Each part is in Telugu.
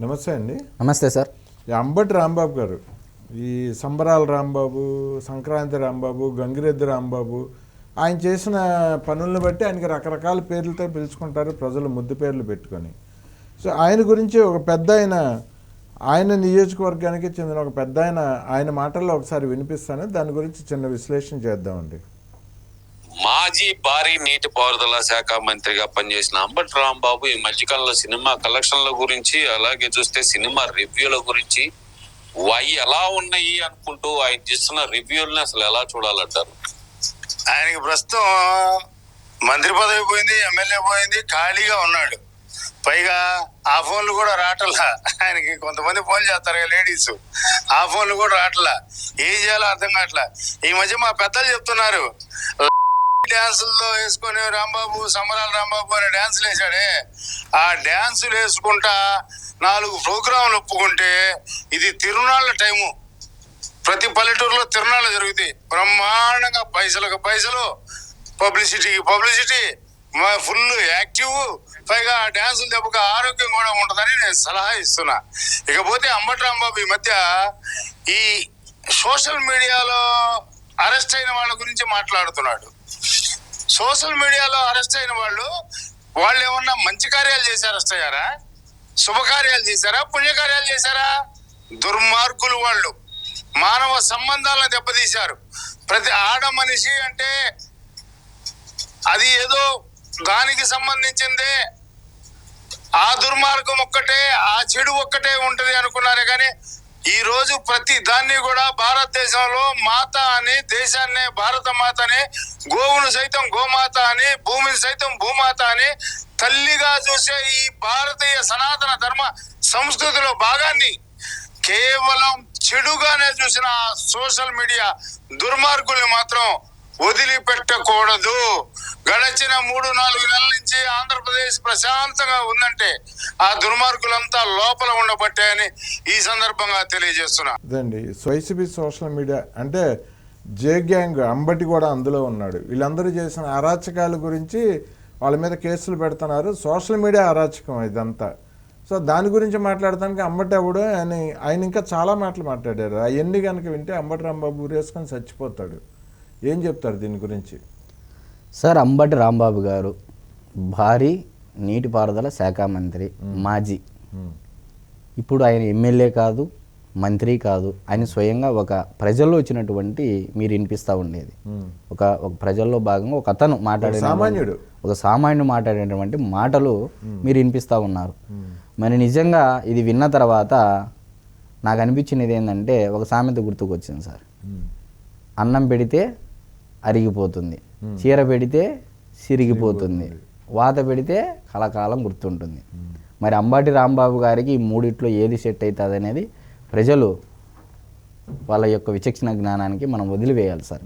నమస్తే అండి. నమస్తే సార్. అంబటి రాంబాబు గారు ఈ సంబరాల రాంబాబు సంక్రాంతి రాంబాబు గంగిరెద్దు రాంబాబు ఆయన చేసిన పనులను బట్టి ఆయనకి రకరకాల పేర్లతో పిలుచుకుంటారు ప్రజలు ముద్దు పేర్లు పెట్టుకొని. సో ఆయన గురించి ఒక పెద్ద ఆయన ఆయన నియోజకవర్గానికి చెందిన ఒక పెద్ద ఆయన ఆయన మాటల్లో ఒకసారి వినిపిస్తాను. దాని గురించి చిన్న విశ్లేషణ చేద్దామండి. మాజీ భారీ నీటిపారుదల శాఖ మంత్రిగా పనిచేసిన అంబటి రాంబాబు ఈ మధ్యకాలంలో సినిమా కలెక్షన్ల గురించి అలాగే చూస్తే సినిమా రివ్యూల గురించి అవి ఎలా ఉన్నాయి అనుకుంటూ ఆయన చేస్తున్న రివ్యూల్ని అసలు ఎలా చూడాలంటారు? ఆయనకి ప్రస్తుతం మంత్రి పదవి పోయింది ఎమ్మెల్యే పోయింది ఖాళీగా ఉన్నాడు. పైగా ఆ ఫోన్లు కూడా రావట్లా. ఆయనకి కొంతమంది ఫోన్ చేస్తారు లేడీస్. ఆ ఫోన్లు కూడా రావట్లా. ఏం చేయాలో అర్థం కావట్లా. ఈ మధ్య మా పెద్దలు చెప్తున్నారు డ్యాన్సుల్లో వేసుకొని రాంబాబు సమరాల రాంబాబు అనే డ్యాన్సులు వేసాడే ఆ డ్యాన్సులు వేసుకుంటా నాలుగు ప్రోగ్రాంలు ఒప్పుకుంటే ఇది తిరునాళ్ళ టైము ప్రతి పల్లెటూరులో తిరునాళ్ళు జరుగుతాయి. బ్రహ్మాండంగా పైసలకు పైసలు పబ్లిసిటీకి పబ్లిసిటీ మా ఫుల్ యాక్టివ్ పైగా ఆ డ్యాన్సులు దెబ్బకు ఆరోగ్యం కూడా ఉంటుందని నేను సలహా ఇస్తున్నా. ఇకపోతే అంబట్రాంబాబు ఈ మధ్య ఈ సోషల్ మీడియాలో అరెస్ట్ అయిన వాళ్ళ గురించి మాట్లాడుతున్నాడు. సోషల్ మీడియాలో అరెస్ట్ అయిన వాళ్ళు వాళ్ళు ఏమన్నా మంచి కార్యాలు చేసి అరెస్ట్ అయ్యారా? శుభకార్యాలు చేశారా పుణ్యకార్యాలు చేశారా? దుర్మార్గులు వాళ్ళు. మానవ సంబంధాలను దెబ్బతీశారు. ప్రతి ఆడ మనిషి అంటే అది ఏదో దానికి సంబంధించిందే. ఆ దుర్మార్గం ఒక్కటే ఆ చెడు ఒక్కటే ఉంటది అనుకున్నారే కానీ ఈ రోజు ప్రతి దాన్ని కూడా భారతదేశంలో మాత అని దేశాన్నే భారత మాత అని గోవును సైతం గోమాత అని భూమిని సైతం భూమాత అని తల్లిగా చూసే ఈ భారతీయ సనాతన ధర్మ సంస్కృతిలో భాగాన్ని కేవలం చెడుగానే చూసిన సోషల్ మీడియా దుర్మార్గుల్ని మాత్రం వదిలిపెట్టకూడదు. గడచిన మూడు నాలుగు నెలల నుంచి ఆంధ్రప్రదేశ్ ప్రశాంతంగా ఉందంటే ఆ దుర్మార్గులంతా లోపల ఉండబట్టే అని ఈ సందర్భంగా తెలియజేస్తున్నా. అదండి వైసీపీ సోషల్ మీడియా అంటే జే గ్యాంగ్ అంబటి కూడా అందులో ఉన్నాడు. వీళ్ళందరూ చేసిన అరాచకాల గురించి వాళ్ళ మీద కేసులు పెడుతున్నారు. సోషల్ మీడియా అరాచకం ఇదంతా. సో దాని గురించి మాట్లాడటానికి అంబటి ఎవడు ఆయన ఆయన ఇంకా చాలా మాటలు మాట్లాడారు. అవన్నీ కనుక వింటే అంబటి రాంబాబు ఊరేసుకొని చచ్చిపోతాడు. ఏం చెప్తారు దీని గురించి? సార్ అంబటి రాంబాబు గారు భారీ నీటిపారుదల శాఖ మంత్రి మాజీ. ఇప్పుడు ఆయన ఎమ్మెల్యే కాదు మంత్రి కాదు. ఆయన స్వయంగా ఒక ప్రజల్లో వచ్చినటువంటి మీరు వినిపిస్తూ ఉండేది. ఒక ఒక ప్రజల్లో భాగంగా ఒక అతను మాట్లాడే సామాన్యుడు. ఒక సామాన్యుడు మాట్లాడేటువంటి మాటలు మీరు వినిపిస్తూ ఉన్నారు. మరి నిజంగా ఇది విన్న తర్వాత నాకు అనిపించినది ఏంటంటే ఒక సామెత గుర్తుకొచ్చింది సార్. ఉమ్, అన్నం పెడితే అరిగిపోతుంది. చీర పెడితే సిరిగిపోతుంది. వాత పెడితే కలకాలం గుర్తుంటుంది. మరి అంబాటి రాంబాబు గారికి ఈ మూడిట్లో ఏది సెట్ అవుతుంది అనేది ప్రజలు వాళ్ళ యొక్క విచక్షణ జ్ఞానానికి మనం వదిలివేయాలి సార్.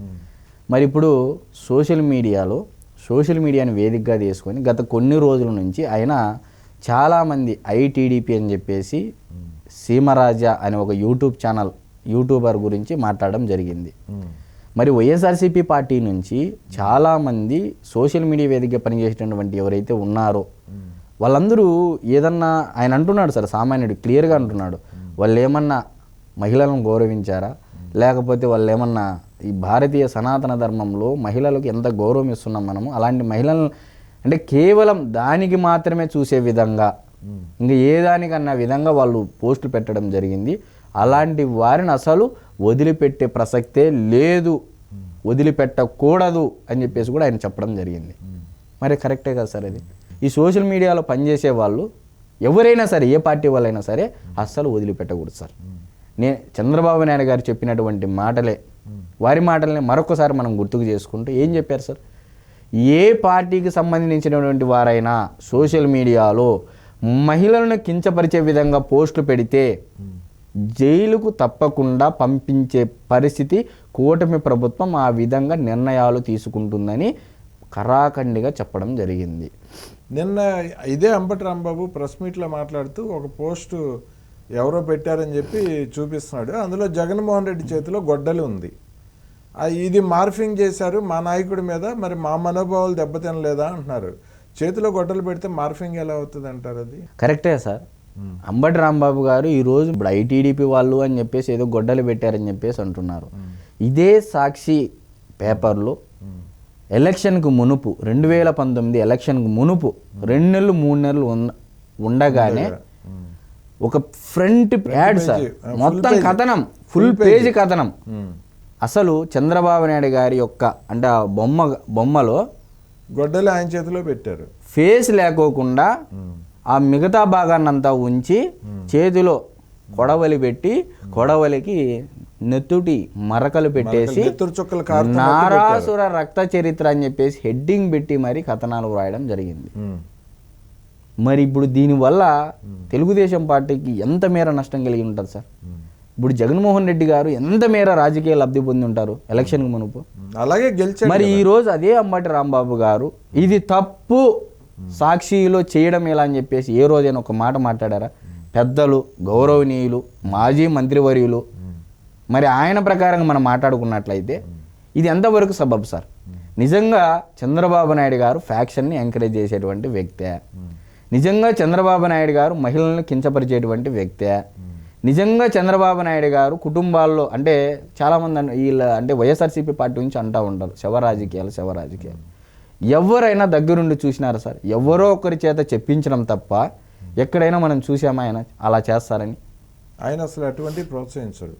మరి ఇప్పుడు సోషల్ మీడియాలో సోషల్ మీడియాని వేదికగా తీసుకొని గత కొన్ని రోజుల నుంచి ఆయన చాలామంది ఐటీడీపీ అని చెప్పేసి సీమరాజా అనే ఒక యూట్యూబ్ ఛానల్ యూట్యూబర్ గురించి మాట్లాడడం జరిగింది. మరి వైఎస్ఆర్సీపీ పార్టీ నుంచి చాలామంది సోషల్ మీడియా వేదికగా పనిచేసేటటువంటి ఎవరైతే ఉన్నారో వాళ్ళందరూ ఏదన్నా ఆయన అంటున్నాడు సార్ సామాన్యుడు క్లియర్గా అంటున్నాడు. వాళ్ళు ఏమన్నా మహిళలను గౌరవించారా? లేకపోతే వాళ్ళు ఏమన్నా ఈ భారతీయ సనాతన ధర్మంలో మహిళలకు ఎంత గౌరవం ఇస్తున్నాం మనము? అలాంటి మహిళలను అంటే కేవలం దానికి మాత్రమే చూసే విధంగా ఇంకా ఏ దానికన్నా విధంగా వాళ్ళు పోస్టులు పెట్టడం జరిగింది. అలాంటి వారిని అసలు వదిలిపెట్టే ప్రసక్తే లేదు. వదిలిపెట్టకూడదు అని చెప్పేసి కూడా ఆయన చెప్పడం జరిగింది. మరి కరెక్టే కదా సార్ అది. ఈ సోషల్ మీడియాలో పనిచేసే వాళ్ళు ఎవరైనా సరే ఏ పార్టీ వాళ్ళైనా సరే అస్సలు వదిలిపెట్టకూడదు సార్. నేను చంద్రబాబు నాయుడు గారు చెప్పినటువంటి మాటలే. వారి మాటలనే మరొకసారి మనం గుర్తుకు చేసుకుంటూ ఏం చెప్పారు సార్? ఏ పార్టీకి సంబంధించినటువంటి వారైనా సోషల్ మీడియాలో మహిళలను కించపరిచే విధంగా పోస్టులు పెడితే జైలుకు తప్పకుండా పంపించే పరిస్థితి కూటమి ప్రభుత్వం ఆ విధంగా నిర్ణయాలు తీసుకుంటుందని కరాఖండిగా చెప్పడం జరిగింది. నిన్న ఇదే అంబటి రాంబాబు ప్రెస్ మీట్లో మాట్లాడుతూ ఒక పోస్టు ఎవరో పెట్టారని చెప్పి చూపిస్తున్నాడు. అందులో జగన్మోహన్ రెడ్డి చేతిలో గొడ్డలి ఉంది. ఇది మార్ఫింగ్ చేశారు. మా నాయకుడి మీద మరి మా మనోభావాలు దెబ్బతినలేదా అంటున్నారు. చేతిలో గొడ్డలు పెడితే మార్ఫింగ్ ఎలా అవుతుంది అంటారు అది? కరెక్టే సార్. అంబటి రాంబాబు గారు ఈరోజు ఇప్పుడు ఐటీడీపీ వాళ్ళు అని చెప్పేసి ఏదో గొడ్డలు పెట్టారని చెప్పేసి అంటున్నారు ఇదే సాక్షి పేపర్లో ఎలక్షన్కు మునుపు రెండు వేల పంతొమ్మిది ఎలక్షన్కు మునుపు రెండు నెలలు మూడు నెలలు ఉండగానే ఒక ఫ్రంట్ యాడ్ సార్ మొత్తం. కథనం ఫుల్. పేజ్ కథనం ఉమ్. అసలు చంద్రబాబు నాయుడు గారి యొక్క అంటే ఆ బొమ్మ బొమ్మలో గొడ్డలు ఆయన చేతిలో పెట్టారు ఫేస్ లేకోకుండా ఆ మిగతా భాగాన్నంతా ఉంచి చేతిలో కొడవలి పెట్టి కొడవలికి నెత్తుటి మరకలు పెట్టేసి నారాసుర రక్త చరిత్ర అని చెప్పేసి హెడ్డింగ్ పెట్టి మరి కథనాలు వ్రాయడం జరిగింది. మరి ఇప్పుడు దీనివల్ల తెలుగుదేశం పార్టీకి ఎంత మేర నష్టం కలిగి ఉంటుంది సార్ ఇప్పుడు జగన్మోహన్ రెడ్డి గారు ఎంత మేర రాజకీయ లబ్ధి పొంది ఉంటారు ఎలక్షన్కి మునుపు. అలాగే గెలిచాడు మరి. ఈ రోజు అదే అంబటి రాంబాబు గారు ఇది తప్పు సాక్షిలో చేయడం ఎలా అని చెప్పేసి ఏ రోజైనా ఒక మాట మాట్లాడారా? పెద్దలు గౌరవనీయులు మాజీ మంత్రివర్యులు. మరి ఆయన ప్రకారంగా మనం మాట్లాడుకున్నట్లయితే ఇది ఎంతవరకు సబబ్ సార్? నిజంగా చంద్రబాబు నాయుడు గారు ఫ్యాక్షన్ని ఎంకరేజ్ చేసేటువంటి వ్యక్తే. నిజంగా చంద్రబాబు నాయుడు గారు మహిళలను కించపరిచేటువంటి వ్యక్తే. నిజంగా చంద్రబాబు నాయుడు గారు కుటుంబాల్లో అంటే చాలామంది వీళ్ళ అంటే వైఎస్ఆర్సీపీ పార్టీ నుంచి అంటూ ఉంటారు శవ రాజకీయాలు శవ రాజకీయాలు ఎవరైనా దగ్గరుండి చూసినారా సార్. ఎవరో ఒకరి చేత చెప్పించడం తప్ప ఎక్కడైనా మనం చూసామా ఆయన? అలా చేస్తారని. ఆయన అసలు అటువంటి ప్రోత్సహించడు.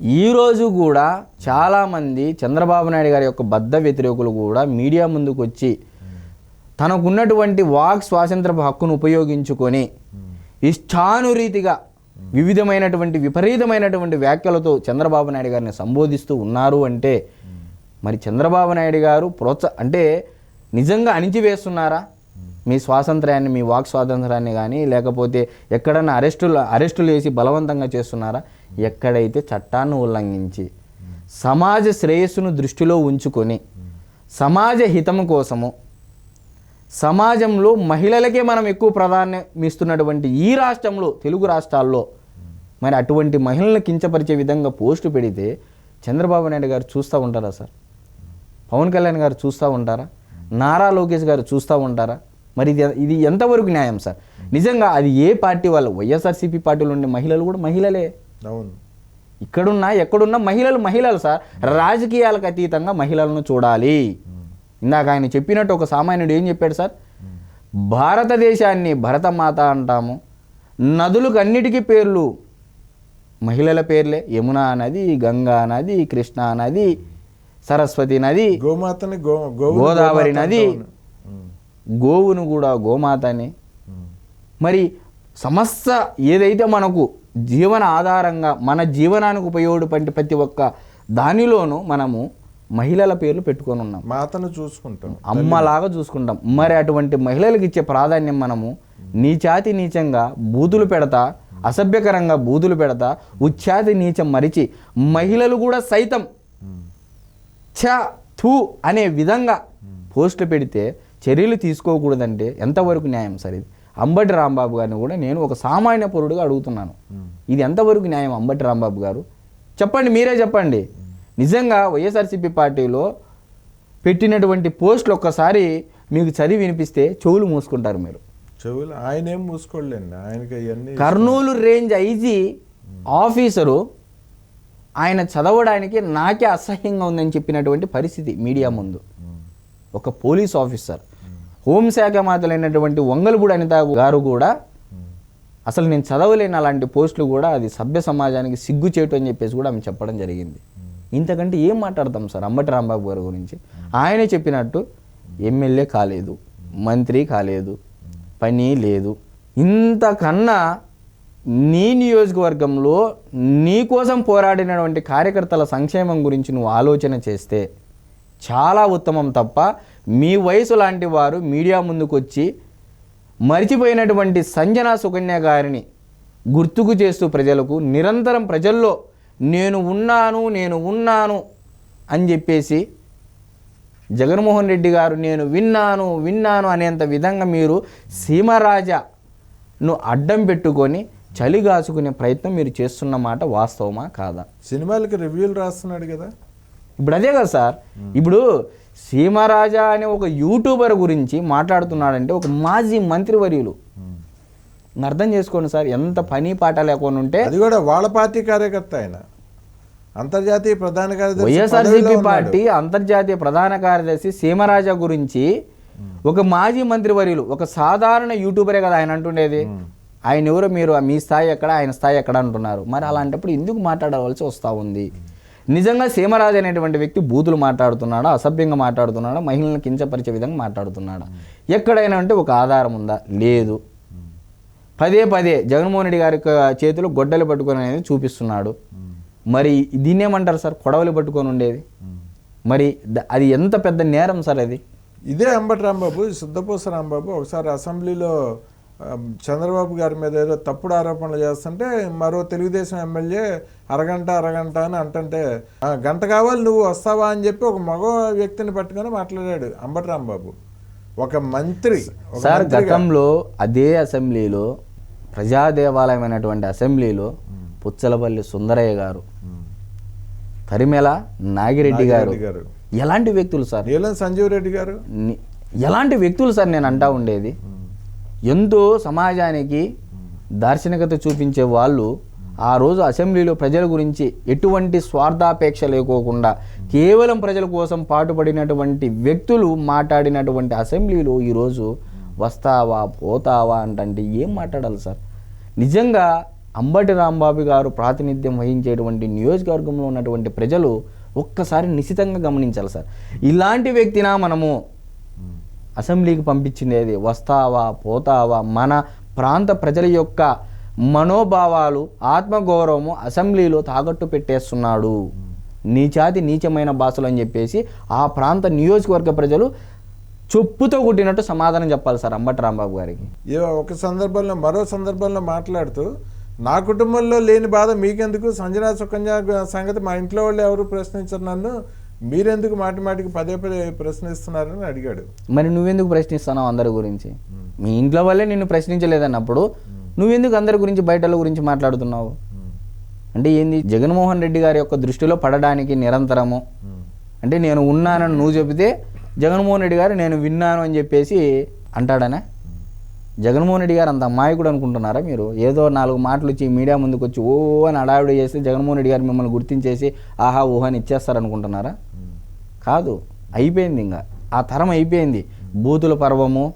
ఈ రోజు కూడా చాలామంది చంద్రబాబు నాయుడు గారి యొక్క బద్ధ వ్యతిరేకులు కూడా మీడియా ముందుకు వచ్చి తనకున్నటువంటి వాక్ స్వాతంత్రపు హక్కును ఉపయోగించుకొని ఇష్టానురీతిగా వివిధమైనటువంటి విపరీతమైనటువంటి వ్యాఖ్యలతో చంద్రబాబు నాయుడు గారిని సంబోధిస్తూ ఉన్నారు అంటే మరి చంద్రబాబు నాయుడు గారు ప్రోత్స అంటే నిజంగా అణిచివేస్తున్నారా? మీ స్వాతంత్రాన్ని మీ వాక్ స్వాతంత్రాన్ని కానీ లేకపోతే ఎక్కడన్నా అరెస్టులు అరెస్టులు వేసి బలవంతంగా చేస్తున్నారా? ఎక్కడైతే చట్టాన్ని ఉల్లంఘించి సమాజ శ్రేయస్సును దృష్టిలో ఉంచుకొని సమాజ హితము కోసము సమాజంలో మహిళలకే మనం ఎక్కువ ప్రాధాన్యం ఇస్తున్నటువంటి ఈ రాష్ట్రంలో తెలుగు రాష్ట్రాల్లో మరి అటువంటి మహిళలను కించపరిచే విధంగా పోస్టు పెడితే చంద్రబాబు నాయుడు గారు చూస్తూ ఉంటారా సార్? పవన్ కళ్యాణ్ గారు చూస్తూ ఉంటారా? నారా లోకేష్ గారు చూస్తూ ఉంటారా? మరి ఇది ఇది ఎంతవరకు న్యాయం సార్? నిజంగా అది ఏ పార్టీ వాళ్ళు? వైఎస్ఆర్సీపీ పార్టీలో ఉండే మహిళలు కూడా మహిళలే. అవును. ఇక్కడున్నా ఎక్కడున్నా మహిళలు మహిళలు సార్. రాజకీయాలకు అతీతంగా మహిళలను చూడాలి. ఇందాక ఆయన చెప్పినట్టు ఒక సామాన్యుడు ఏం చెప్పాడు సార్? భారతదేశాన్ని భరతమాత అంటాము. నదులకు అన్నిటికీ పేర్లు. మహిళల పేర్లే. యమున నది గంగా నది కృష్ణా నది సరస్వతి నది గోమాతని గోదావరి నది. గోవును కూడా గోమాతని. మరి సమస్త ఏదైతే మనకు జీవన ఆధారంగా మన జీవనానికి ఉపయోగపడే ప్రతి ఒక్క దానిలోనూ మనము మహిళల పేర్లు పెట్టుకొని ఉన్నాం. మాతను చూసుకుంటాం అమ్మలాగా చూసుకుంటాం. మరి అటువంటి మహిళలకు ఇచ్చే ప్రాధాన్యం మనము నీచాతి నీచంగా బూతులు పెడతా అసభ్యకరంగా బూతులు పెడతా ఉచ్చాతి నీచం మరిచి మహిళలు కూడా సైతం ఛ థూ అనే విధంగా పోస్టులు పెడితే చర్యలు తీసుకోకూడదంటే ఎంతవరకు న్యాయం సార్ ఇది? అంబటి రాంబాబు గారిని కూడా నేను ఒక సామాన్య పౌరుడిగా అడుగుతున్నాను. ఇది ఎంతవరకు న్యాయం అంబటి రాంబాబు గారు? చెప్పండి మీరే చెప్పండి. నిజంగా వైఎస్ఆర్సీపీ పార్టీలో పెట్టినటువంటి పోస్టులు ఒక్కసారి మీకు చదివి వినిపిస్తే చెవులు మూసుకుంటారు మీరు. చెవులు ఆయన ఏం మూసుకోలేండి ఆయనకి కర్నూలు రేంజ్ ఐజీ ఆఫీసరు ఆయన చదవడానికి నాకే అసహ్యంగా ఉందని చెప్పినటువంటి పరిస్థితి మీడియా ముందు. ఒక పోలీస్ ఆఫీసర్ హోంశాఖ మాతలైనటువంటి వంగలపూడి అనిత గారు కూడా అసలు నేను చదవలేని అలాంటి పోస్టులు కూడా అది సభ్య సమాజానికి సిగ్గు చేయటం అని చెప్పేసి కూడా ఆమె చెప్పడం జరిగింది. ఇంతకంటే ఏం మాట్లాడతాం సార్ అంబటి రాంబాబు గారి గురించి? ఆయనే చెప్పినట్టు ఎమ్మెల్యే కాలేదు మంత్రి కాలేదు పని లేదు. ఇంతకన్నా నీ నియోజకవర్గంలో నీ కోసం పోరాడినటువంటి కార్యకర్తల సంక్షేమం గురించి నువ్వు ఆలోచన చేస్తే చాలా ఉత్తమం తప్ప మీ వయసు లాంటి వారు మీడియా ముందుకు వచ్చి మరిచిపోయినటువంటి సంజన సుకన్య గారిని గుర్తుకు చేస్తూ ప్రజలకు నిరంతరం ప్రజల్లో నేను ఉన్నాను నేను ఉన్నాను అని చెప్పేసి జగన్మోహన్ రెడ్డి గారు నేను విన్నాను విన్నాను అనేంత విధంగా మీరు సీమరాజాను అడ్డం పెట్టుకొని చలిగాచుకునే ప్రయత్నం మీరు చేస్తున్న మాట వాస్తవమా కాదా? సినిమాలకి రివ్యూలు రాస్తున్నాడు కదా. ఇప్పుడు అదే కదా సార్. ఇప్పుడు సీమరాజా అనే ఒక యూట్యూబర్ గురించి మాట్లాడుతున్నాడంటే ఒక మాజీ మంత్రివర్యులు. అర్థం చేసుకోండి సార్ ఎంత పని పాట లేకుండా ఉంటే అది కూడా వాళ్ళ పార్టీ కార్యకర్త ఆయన. అంతర్జాతీయ ప్రధాన కార్యదర్శి వైఎస్ఆర్సీపీ. పార్టీ అంతర్జాతీయ ప్రధాన కార్యదర్శి సీమరాజా గురించి ఒక మాజీ మంత్రివర్యులు ఒక సాధారణ యూట్యూబరే కదా ఆయన అంటుండేది. ఆయన ఎవరో? మీరు మీ స్థాయి ఎక్కడ? ఆయన స్థాయి ఎక్కడ? అంటున్నారు. మరి అలాంటప్పుడు ఎందుకు మాట్లాడవలసి వస్తూ ఉంది? నిజంగా సీమరాజు అనేటువంటి వ్యక్తి బూతులు మాట్లాడుతున్నాడా? అసభ్యంగా మాట్లాడుతున్నాడా? మహిళలను కించపరిచే విధంగా మాట్లాడుతున్నాడా? ఎక్కడైనా అంటే ఒక ఆధారం ఉందా? లేదు. పదే పదే జగన్మోహన్ రెడ్డి గారి యొక్క చేతిలో గొడ్డలు పట్టుకొని అనేది చూపిస్తున్నాడు. మరి దీన్నేమంటారు సార్? కొడవలి పట్టుకొని ఉండేది. మరి అది ఎంత పెద్ద నేరం సార్ అది? ఇదే అంబటి రాంబాబు సిద్ధపూస రాంబాబు ఒకసారి అసెంబ్లీలో చంద్రబాబు గారి మీద ఏదో తప్పుడు ఆరోపణలు చేస్తుంటే మరో తెలుగుదేశం ఎమ్మెల్యే అరగంట అరగంట అని అంటుంటే "ఆ, గంట కావాలి నువ్వు వస్తావా? అని చెప్పి ఒక మగ వ్యక్తిని పట్టుకొని మాట్లాడాడు అంబటి రాంబాబు. ఒక మంత్రి సార్. గతంలో అదే అసెంబ్లీలో ప్రజా దేవాలయమైనటువంటి అసెంబ్లీలో పుచ్చలపల్లి సుందరయ్య గారు తరిమెల నాగిరెడ్డి గారు. ఎలాంటి వ్యక్తులు సార్? నీలం సంజీవ్ రెడ్డి గారు? ఎలాంటి వ్యక్తులు సార్ నేను అంటా ఉండేది? ఎంతో సమాజానికి దార్శనికత చూపించే వాళ్ళు ఆ రోజు అసెంబ్లీలో ప్రజల గురించి ఎటువంటి స్వార్థాపేక్ష లేకోకుండా కేవలం ప్రజల కోసం పాటుపడినటువంటి వ్యక్తులు మాట్లాడినటువంటి అసెంబ్లీలో ఈరోజు వస్తావా పోతావా అంటే ఏం మాట్లాడాలి సార్? నిజంగా అంబటి రాంబాబు గారు ప్రాతినిధ్యం వహించేటువంటి నియోజకవర్గంలో ఉన్నటువంటి ప్రజలు ఒక్కసారి నిశితంగా గమనించాలి సార్. ఇలాంటి వ్యక్తినా మనము అసెంబ్లీకి పంపించింది వస్తావా పోతావా? మన ప్రాంత ప్రజల యొక్క మనోభావాలు ఆత్మగౌరవము అసెంబ్లీలో తాకట్టు పెట్టేస్తున్నాడు. నీచాతి నీచమైన భాషలు అని చెప్పేసి ఆ ప్రాంత నియోజకవర్గ ప్రజలు చొప్పుతో కొట్టినట్టు సమాధానం చెప్పాలి సార్ అంబటి రాంబాబు గారికి. ఒక సందర్భంలో మరో సందర్భంలో మాట్లాడుతూ నా కుటుంబంలో లేని బాధ మీకెందుకు? సంజనా సుకన్య సంగతి మా ఇంట్లో వాళ్ళు ఎవరు ప్రశ్నించరు నన్ను? మీరెందుకు మాటి మాటికి పదే పదే ప్రశ్నిస్తున్నారని అడిగాడు. మరి నువ్వెందుకు ప్రశ్నిస్తున్నావు అందరి గురించి? మీ ఇంట్లో వాళ్ళే నిన్ను ప్రశ్నించలేదన్నప్పుడు నువ్వెందుకు అందరి గురించి బయటల గురించి మాట్లాడుతున్నావు? అంటే ఏంది? జగన్మోహన్ రెడ్డి గారి యొక్క దృష్టిలో పడడానికి నిరంతరము. అంటే నేను ఉన్నానని నువ్వు చెబితే జగన్మోహన్ రెడ్డి గారు నేను విన్నాను అని చెప్పేసి అంటాడనే? జగన్మోహన్ రెడ్డి గారు అంత అమాయకుడు అనుకుంటున్నారా మీరు? ఏదో నాలుగు మాటలు వచ్చి మీడియా ముందుకు వచ్చి ఓ అని అడావిడి చేస్తే జగన్మోహన్ రెడ్డి గారు మిమ్మల్ని గుర్తించేసి ఆహా ఊహాని ఇచ్చేస్తారనుకుంటున్నారా? కాదు. అయిపోయింది ఇంకా. ఆ తరం అయిపోయింది. బూతుల పర్వము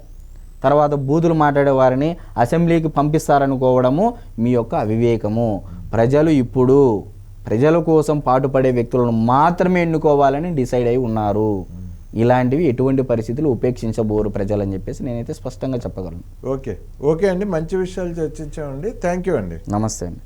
తర్వాత బూతులు మాట్లాడే వారిని అసెంబ్లీకి పంపిస్తారనుకోవడము మీ యొక్క అవివేకము. ప్రజలు ఇప్పుడు ప్రజల కోసం పాటుపడే వ్యక్తులను మాత్రమే ఎన్నుకోవాలని డిసైడ్ అయి ఉన్నారు. ఇలాంటివి ఎటువంటి పరిస్థితులు ఉపేక్షించబోరు ప్రజలు అని చెప్పేసి నేనైతే స్పష్టంగా చెప్పగలను. ఓకే. ఓకే అండి. మంచి విషయాలు చర్చించామండి. థ్యాంక్ యూ అండి. నమస్తే అండి.